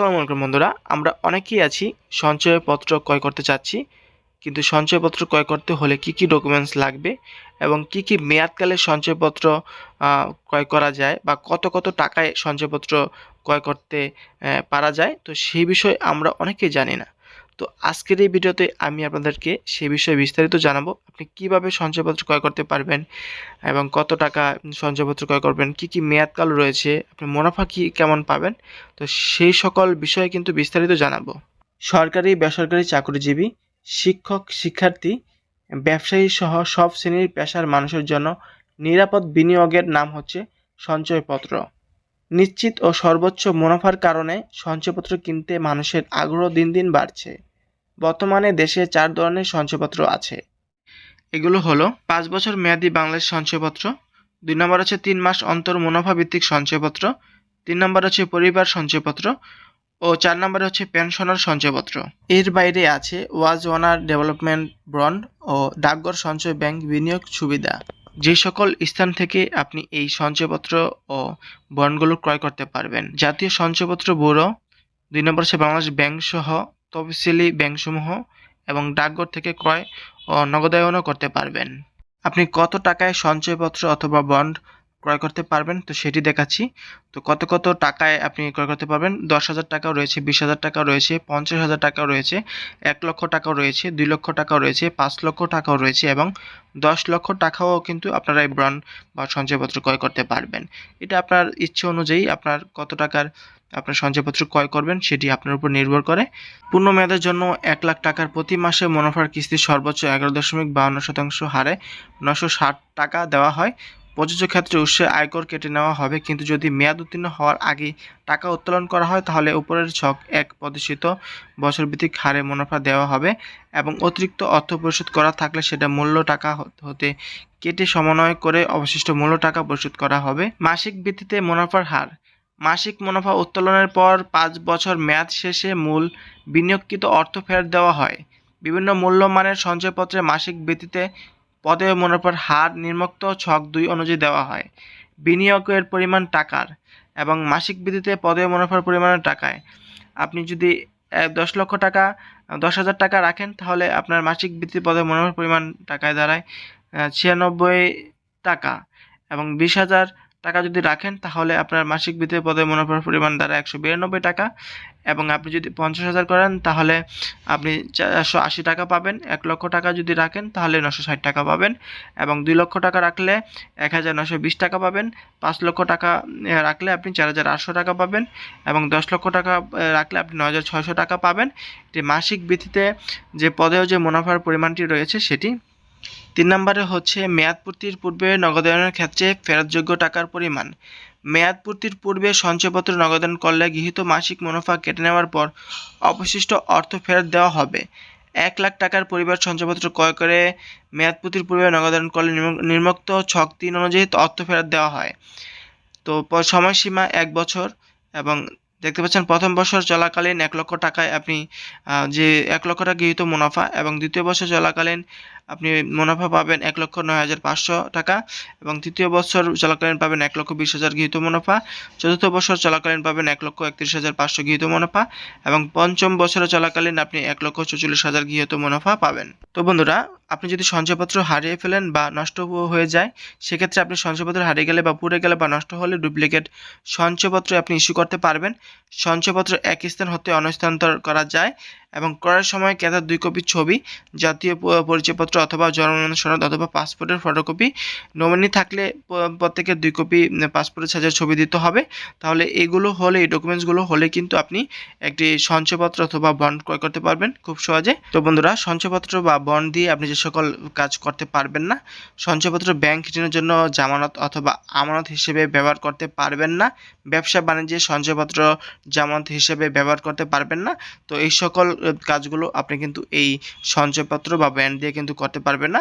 আসসালামু আলাইকুম বন্ধুরা, আমরা অনেকেই আছি, সঞ্চয়পত্র ক্রয় করতে চাচ্ছি, কিন্তু সঞ্চয়পত্র ক্রয় করতে হলে কি কি ডকুমেন্টস লাগবে এবং কি কি মেয়াদকালে সঞ্চয়পত্র ক্রয় করা যায় বা কত কত টাকায় সঞ্চয়পত্র ক্রয় করতে পারা যায়, তো সেই বিষয়ে আমরা অনেকেই জানি না। তো আজকের এই ভিডিওতে আমি আপনাদেরকে সে বিষয়ে বিস্তারিত জানাব, আপনি কীভাবে সঞ্চয়পত্র ক্রয় করতে পারবেন এবং কত টাকা সঞ্চয়পত্র ক্রয় করবেন, কি কি মেয়াদকাল রয়েছে আপনি মুনাফা কি কেমন পাবেন, তো সেই সকল বিষয়ে কিন্তু বিস্তারিত জানাব। সরকারি, বেসরকারি চাকরিজীবী, শিক্ষক, শিক্ষার্থী, ব্যবসায়ী সহ সব শ্রেণির পেশার মানুষের জন্য নিরাপদ বিনিয়োগের নাম হচ্ছে সঞ্চয়পত্র। নিশ্চিত ও সর্বোচ্চ মুনাফার কারণে সঞ্চয়পত্র কিনতে মানুষের আগ্রহ দিন দিন বাড়ছে। বর্তমানে দেশে চার ধরনের সঞ্চয়পত্র আছে। এগুলো হলো, পাঁচ বছর মেয়াদি বাংলাদেশ সঞ্চয়পত্র দুই নম্বর হচ্ছে তিন মাস অন্তর মুনাফা ভিত্তিক সঞ্চয়পত্র তিন নম্বর হচ্ছে পরিবার সঞ্চয়পত্র ও চার নম্বরে হচ্ছে পেনশনার সঞ্চয়পত্র এর বাইরে আছে ওয়াজ ওয়ানার ডেভেলপমেন্ট বন্ড ও ডাকঘর সঞ্চয় ব্যাংক বিনিয়োগ সুবিধা। যে সকল স্থান থেকে আপনি এই সঞ্চয়পত্র ও বন্ডগুলো ক্রয় করতে পারবেন। জাতীয় সঞ্চয়পত্র ব্যুরো, দুই নম্বর হচ্ছে বাংলাদেশ ব্যাংক সহ তফসিলি ব্যাংকসমূহ এবং ডাকঘর থেকে ক্রয় ও নগদায়নও করতে পারবেন। আপনি কত টাকায় সঞ্চয়পত্র অথবা বন্ড ক্রয় করতে পারবেন, তো সেটি দেখাচ্ছি। তো কত কত টাকায় আপনি ক্রয় করতে পারবেন? দশ হাজার টাকাও রয়েছে, বিশ হাজার টাকাও রয়েছে, পঞ্চাশ হাজার টাকাও রয়েছে, এক লক্ষ টাকাও রয়েছে, দুই লক্ষ টাকাও রয়েছে, পাঁচ লক্ষ টাকাও রয়েছে এবং দশ লক্ষ টাকাও কিন্তু আপনারা এই বন্ড বা সঞ্চয়পত্র ক্রয় করতে পারবেন। এটা আপনার ইচ্ছে অনুযায়ী আপনার কত টাকার আপনার সঞ্চয়পত্র ক্রয় করবেন সেটি আপনার উপর নির্ভর করে। পূর্ণ মেয়াদের জন্য এক লাখ টাকার প্রতি মাসে মুনাফার কিস্তি সর্বোচ্চ এগারো দশমিক বাহান্ন শতাংশ হারে নশো ষাট টাকা দেওয়া হয়। প্রযোজ্য ক্ষেত্রে উৎসে আয়কর কেটে নেওয়া হবে, কিন্তু যদি মেয়াদ উত্তীর্ণ হওয়ার আগে টাকা উত্তোলন করা হয়, তাহলে উপরের ছক এক প্রদর্শিত বছরভিত্তিক হারে মুনাফা দেওয়া হবে এবং অতিরিক্ত অর্থ পরিশোধ করা থাকলে সেটা মূল্য টাকা হতে কেটে সমন্বয় করে অবশিষ্ট মূল্য টাকা পরিশোধ করা হবে। মাসিক ভিত্তিতে মুনাফার হার। মাসিক মুনাফা উত্তোলনের পর পাঁচ বছর মেয়াদ শেষে মূল বিনিয়োগকৃত অর্থ ফেরত দেওয়া হয়। বিভিন্ন মূল্যমানের সঞ্চয়পত্রে মাসিক ভিত্তিতে পদে মুনাফার হার নিম্নোক্ত ছক দুই অনুযায়ী দেওয়া হয়। বিনিয়োগের পরিমাণ টাকার এবং মাসিক ভিত্তিতে পদে মুনাফার পরিমাণের টাকায়। আপনি যদি দশ লক্ষ টাকা, দশ হাজার টাকা রাখেন, তাহলে আপনার মাসিক ভিত্তিতে পদে মুনাফার পরিমাণ টাকায় দাঁড়ায় ছিয়ানব্বই টাকা এবং বিশ হাজার টাকা যদি রাখেন, তাহলে আপনার মাসিক ভিত্তিতে পদে মুনাফার পরিমাণ দ্বারা একশো বিরানব্বই টাকা এবং আপনি যদি পঞ্চাশ হাজার করেন, তাহলে আপনি চারশো আশি টাকা পাবেন। এক লক্ষ টাকা যদি রাখেন, তাহলে নশো ষাট টাকা পাবেন এবং দুই লক্ষ টাকা রাখলে এক হাজার নশো বিশ টাকা পাবেন। পাঁচ লক্ষ টাকা রাখলে আপনি চার হাজার আটশো টাকা পাবেন এবং দশ লক্ষ টাকা রাখলে আপনি ন হাজার ছয়শো টাকা পাবেন। এটি মাসিক ভিত্তিতে যে পদেও যে মুনাফার পরিমাণটি রয়েছে, সেটি তিন নম্বরে হচ্ছে মেয়াদপূর্তির পূর্বে নগদায়নের ক্ষেত্রে ফেরতযোগ্য টাকার পরিমাণ। মেয়াদপূর্তির পূর্বে সঞ্চয়পত্র নগদায়ন করলে গৃহীত মাসিক মুনাফা কেটে নেওয়ার পর অবশিষ্ট অর্থ ফেরত দেওয়া হবে। এক লাখ টাকার পরিবার সঞ্চয়পত্র ক্রয় করে মেয়াদপূর্তির পূর্বে নগদায়ন করলে নিম্নোক্ত ছক তিন অনুযায়ী অর্থ ফেরত দেওয়া হয়। তো সময়সীমা এক বছর এবং দেখতে পাচ্ছেন প্রথম বছর চলাকালীন এক লক্ষ টাকায় আপনি যে এক লক্ষ টাকা গৃহীত মুনাফা এবং দ্বিতীয় বছর চলাকালীন আপনি মুনাফা পাবেন এক লক্ষ নয় হাজার পাঁচশো টাকা এবং তৃতীয় বছর চলাকালীন পাবেন এক লক্ষ বিশ হাজার গৃহীত মুনাফা। চতুর্থ বছর চলাকালীন পাবেন এক লক্ষ একত্রিশ হাজার পাঁচশো গৃহীত মুনাফা এবং পঞ্চম বছরে চলাকালীন আপনি এক লক্ষ চৌচল্লিশ হাজার গৃহীত মুনাফা পাবেন। তো বন্ধুরা, আপনি যদি সঞ্চয়পত্র হারিয়ে ফেলেন বা নষ্ট হয়ে যায়, সেক্ষেত্রে আপনি সঞ্চয়পত্র হারিয়ে গেলে বা পুড়ে গেলে বা নষ্ট হলে ডুপ্লিকেট সঞ্চয়পত্র আপনি ইস্যু করতে পারবেন। সঞ্চয়পত্র এক স্থান হতে অনস্থান্তর করা যায় এবং করার সময় ক্রেতার দুই কপি ছবি, জাতীয় পরিচয়পত্র অথবা জন্ম সনদ অথবা পাসপোর্টের ফটোকপি, নমিনি থাকলে প্রত্যেকের দুই কপি পাসপোর্টের সাইজের ছবি দিতে হবে। তাহলে এগুলো হলে, এই ডকুমেন্টসগুলো হলে কিন্তু আপনি একটি সঞ্চয়পত্র অথবা বন্ড ক্রয় করতে পারবেন খুব সহজে। তো বন্ধুরা, সঞ্চয়পত্র বা বন্ড দিয়ে আপনি যে সকল কাজ করতে পারবেন না, সঞ্চয়পত্র ব্যাংক ঋণের জন্য জামানত অথবা আমানত হিসেবে ব্যবহার করতে পারবেন না, ব্যবসা বাণিজ্যে সঞ্চয়পত্র জামানত হিসেবে ব্যবহার করতে পারবেন না। তো এই সকল কাজগুলো আপনি কিন্তু এই সঞ্চয়পত্র বা ব্যান্ড দিয়ে কিন্তু করতে পারবেন না।